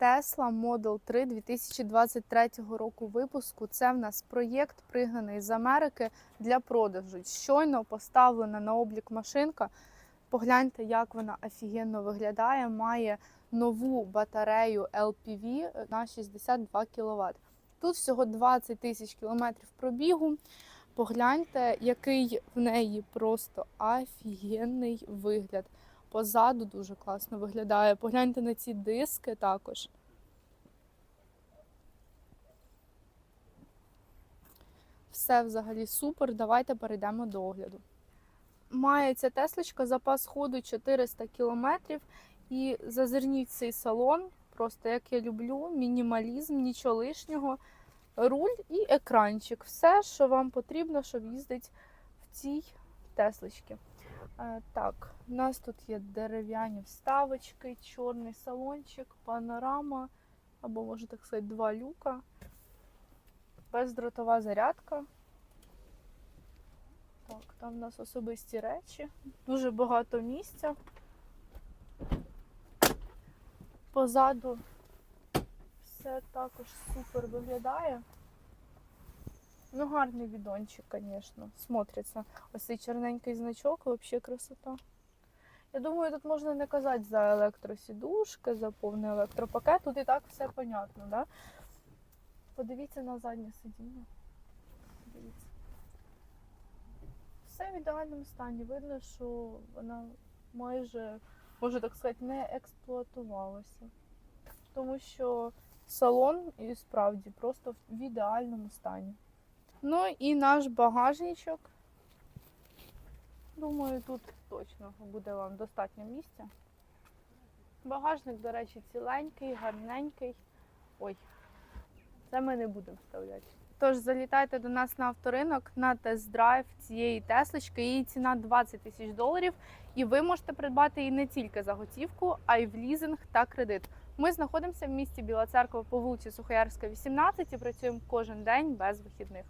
Tesla Model 3 2023 року випуску. Це в нас проєкт, пригнаний з Америки для продажу. Щойно поставлена на облік машинка. Погляньте, як вона офігенно виглядає. Має нову батарею LPV на 62 кВт. Тут всього 20 тисяч кілометрів пробігу. Погляньте, який в неї просто офігенний вигляд. Позаду дуже класно виглядає. Погляньте на ці диски також. Все взагалі супер. Давайте перейдемо до огляду. Має ця Теслочка запас ходу 400 км. І зазирніть цей салон, просто як я люблю, мінімалізм, нічого лишнього, руль і екранчик. Все, що вам потрібно, щоб їздити в цій Теслочці. Е, Так, у нас тут є дерев'яні вставочки, чорний салончик, панорама, або, можна так сказати, два люка, бездротова зарядка. Так, там у нас особисті речі, дуже багато місця. Позаду все також супер виглядає. Ну, гарний відончик, звісно, смотриться. Ось цей чорненький значок, взагалі красота. Я думаю, тут можна не казати за електросідушки, за повний електропакет. Тут і так все понятно, да? Подивіться на заднє сидіння. Дивіться. Все в ідеальному стані. Видно, що вона майже, можна так сказати, не експлуатувалася. Тому що салон і справді просто в ідеальному стані. Ну і наш багажничок. Думаю, тут точно буде вам достатньо місця. Багажник, до речі, ціленький, гарненький. Ой, це ми не будемо вставляти. Тож залітайте до нас на авторинок на тест-драйв цієї теслочки. Її ціна 20 тисяч доларів. І ви можете придбати її не тільки за готівку, а й в лізинг та кредит. Ми знаходимося в місті Біла Церква по вулиці Сухоярська, 18 і працюємо кожен день без вихідних.